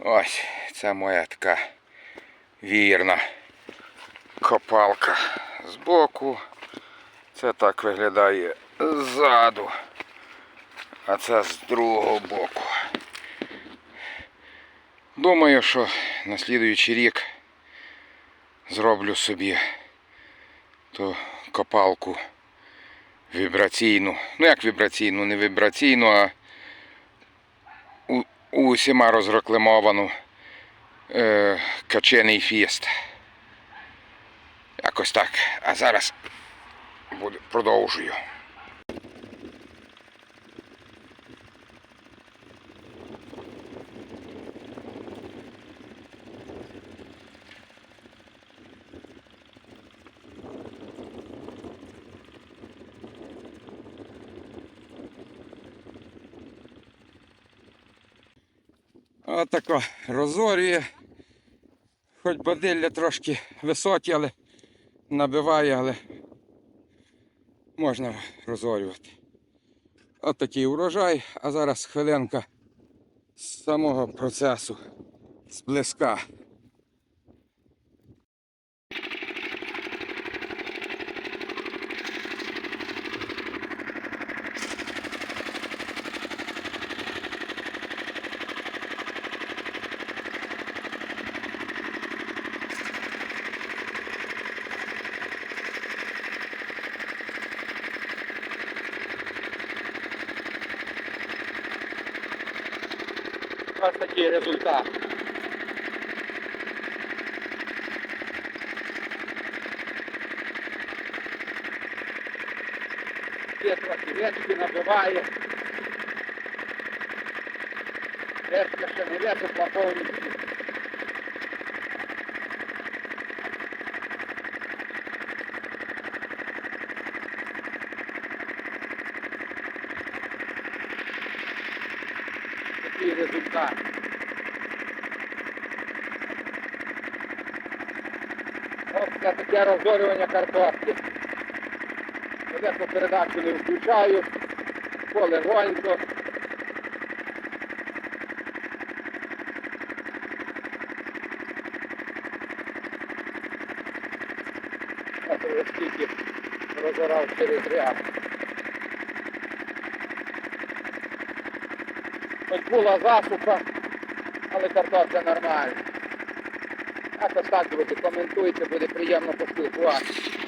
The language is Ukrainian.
Ось, це моя така вірна копалка збоку. Це так виглядає ззаду. А це з другого боку. Думаю, що на слідуючий рік зроблю собі ту копалку вібраційну. Ну як вібраційну, не вібраційну, а усіма розрекламовану е, качений фіст. Якось так. А зараз буду, продовжую. Отако розорює. Хоч бадилля трошки високі, але набиває, але можна розорювати. От такий урожай, а зараз хвилинка з самого процесу зблизька. Ось такий результат. Є трохи речки набиває. Речка ще не висохла повністю. Такий результат. Ось таке розорювання картошки. Велику передачу не включаю, полегонько. Ось я скільки розорав через ряд. Хоч була засуха, але картопля нормальна. Якось так, друзі, коментуйте, буде приємно поспілкуватися.